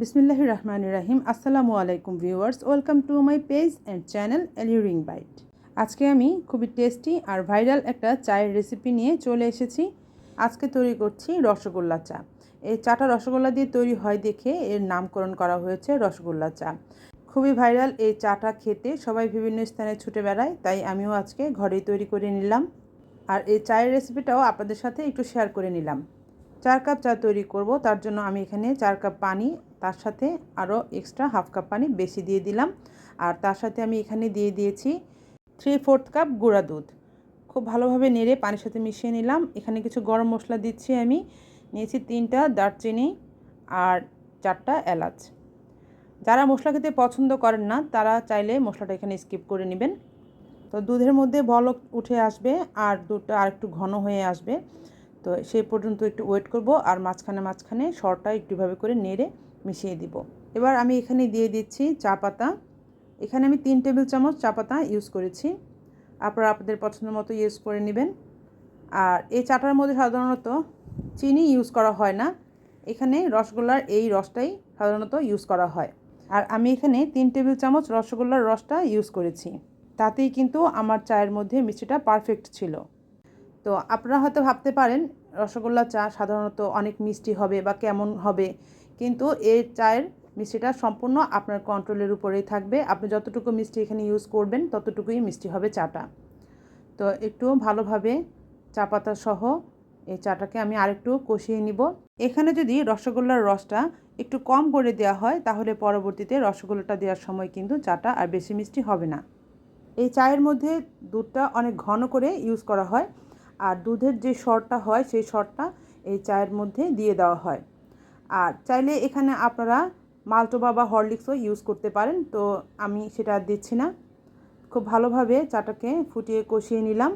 বিসমিল্লাহ রহমান রাহিম। আসসালামু আলাইকুম viewers, welcome to my page and channel alluring byte. আজকে আমি খুবই টেস্টি আর ভাইরাল একটা চায়ের রেসিপি নিয়ে চলে এসেছি। আজকে তৈরি করছি রসগোল্লা চা। এই চাটা রসগোল্লা দিয়ে তৈরি হয় দেখে এর নামকরণ করা হয়েছে রসগোল্লা চা। খুবই ভাইরাল এই চাটা খেতে, সবাই বিভিন্ন স্থানে ছুটে বেড়ায়, তাই আমিও আজকে ঘরেই তৈরি করে নিলাম। আর এই চায়ের রেসিপিটাও আপনাদের সাথে একটু শেয়ার করে নিলাম। চার কাপ চা তৈরি করব, তার জন্য আমি এখানে চার কাপ পানি তার সাথে আরও এক্সট্রা হাফ কাপ পানি বেশি দিয়ে দিলাম। আর তার সাথে আমি এখানে দিয়ে দিয়েছি থ্রি ফোর্থ কাপ গুঁড়া দুধ। খুব ভালোভাবে নেড়ে পানির সাথে মিশিয়ে নিলাম। এখানে কিছু গরম মশলা দিচ্ছি আমি। নিয়েছি তিনটা দারচিনি আর চারটা এলাচ। যারা মশলা খেতে পছন্দ করেন না, তারা চাইলে মশলাটা এখানে স্কিপ করে নেবেন। তো দুধের মধ্যে বলক উঠে আসবে আর দুধটা আর একটু ঘন হয়ে আসবে। তো সেই পর্যন্ত একটু ওয়েট করব আর মাঝখানে মাঝখানে সরটা একটুভাবে করে নেড়ে মিশিয়ে দিব। এবার আমি এখানে দিয়ে দিচ্ছি চা পাতা। এখানে আমি তিন টেবিল চামচ চা পাতা ইউজ করেছি। আপনারা আপনাদের পছন্দ মতো ইউজ করে নেবেন। আর এই চাটার মধ্যে সাধারণত চিনি ইউজ করা হয় না। এখানে রসগোল্লার এই রসটাই সাধারণত ইউজ করা হয়। আর আমি এখানে তিন টেবিল চামচ রসগোল্লার রসটা ইউজ করেছি। তাতেই কিন্তু আমার চায়ের মধ্যে মিষ্টিটা পারফেক্ট ছিল। তো আপনারা হয়তো ভাবতে পারেন, রসগোল্লা চা সাধারণত অনেক মিষ্টি হবে বা কেমন হবে। কিন্তু এই চায়ের মিষ্টিটা সম্পূর্ণ আপনার কন্ট্রোলের উপরেই থাকবে। আপনি যতটুকু মিষ্টি এখানে ইউজ করবেন, ততটুকুই মিষ্টি হবে চাটা। তো একটু ভালোভাবে চা পাতা সহ এই চাটাকে আমি আরেকটু কষিয়ে নিব। এখানে যদি রসগোল্লার রসটা একটু কম করে দেওয়া হয়, তাহলে পরবর্তীতে রসগোল্লাটা দেওয়ার সময় কিন্তু চাটা আর বেশি মিষ্টি হবে না। এই চায়ের মধ্যে দুধটা অনেক ঘন করে ইউজ করা হয়। আর দুধের যে শরটা হয়, সেই শরটা এই চায়ের মধ্যে দিয়ে দেওয়া হয়। আর চাইলে এখানে আপনারা মালটোবা বা হরলিক্সও ইউজ করতে পারেন, তো আমি সেটা দিচ্ছি না। খুব ভালোভাবে চাটাকে ফুটিয়ে কষিয়ে নিলাম।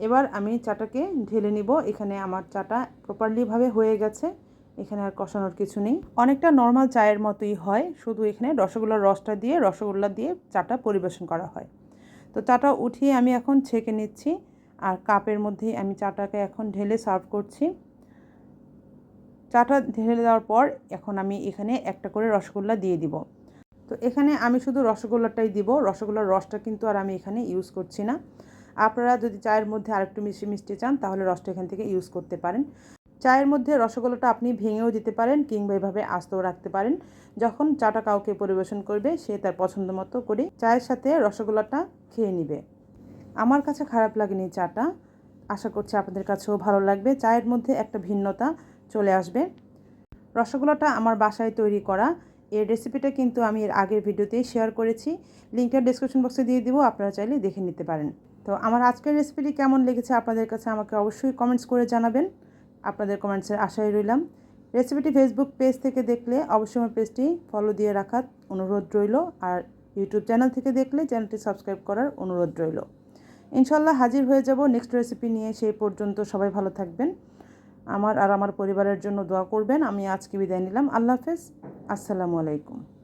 এবার আমি চাটাকে ঢেলে নিব। এখানে আমার চাটা প্রপারলিভাবে হয়ে গেছে। এখানে আর কষানোর কিছু নেই। অনেকটা নর্মাল চায়ের মতোই হয়। শুধু এখানে রসগোল্লার রসটা দিয়ে, রসগোল্লা দিয়ে চাটা পরিবেশন করা হয়। তো চাটা উঠিয়ে আমি এখন ছেঁকে নিচ্ছি। আর কাপের মধ্যেই আমি চাটাকে এখন ঢেলে সার্ভ করছি। চাটা ঢেলে দেওয়ার পর এখন আমি এখানে একটা করে রসগোল্লা দিয়ে দিব। তো এখানে আমি শুধু রসগোল্লাটাই দিব। রসগোল্লার রসটা কিন্তু আর আমি এখানে ইউজ করছি না। আপনারা যদি চায়ের মধ্যে আরেকটু মিষ্টি মিষ্টি চান, তাহলে রসটা এখান থেকে ইউজ করতে পারেন। চায়ের মধ্যে রসগোল্লাটা আপনি ভেঙেও দিতে পারেন কিংবা এভাবে আস্তেও রাখতে পারেন। যখন চাটা কাউকে পরিবেশন করবে, সে তার পছন্দ মতো করে চায়ের সাথে রসগোল্লাটা খেয়ে নিবে। আমার কাছে খারাপ লাগেনি চাটা। আশা করছি আপনাদের কাছেও ভালো লাগবে। চায়ের মধ্যে একটা ভিন্নতা চলে আসবে। রসগোল্লাটা আমার বাসায় তৈরি করা। এর রেসিপিটা কিন্তু আমি এর আগের ভিডিওতেই শেয়ার করেছি। লিঙ্কটা ডিসক্রিপশন বক্সে দিয়ে দিব, আপনারা চাইলে দেখে নিতে পারেন। তো আমার আজকের রেসিপিটি কেমন লেগেছে আপনাদের কাছে আমাকে অবশ্যই কমেন্টস করে জানাবেন। আপনাদের কমেন্টসের আশায় রইলাম। রেসিপিটি ফেসবুক পেজ থেকে দেখলে অবশ্যই আমার পেজটি ফলো দিয়ে রাখার অনুরোধ রইল। আর ইউটিউব চ্যানেল থেকে দেখলে চ্যানেলটি সাবস্ক্রাইব করার অনুরোধ রইল। ইনশাল্লাহ হাজির হয়ে যাব। নেক্সট রেসিপি নিয়ে সেই পর্যন্ত সবাই ভালো থাকবেন। আমার আর আমার পরিবারের জন্য দোয়া করবেন। আমি আজকে বিদায় নিলাম। আল্লাহ হাফেজ। আসসালামু আলাইকুম।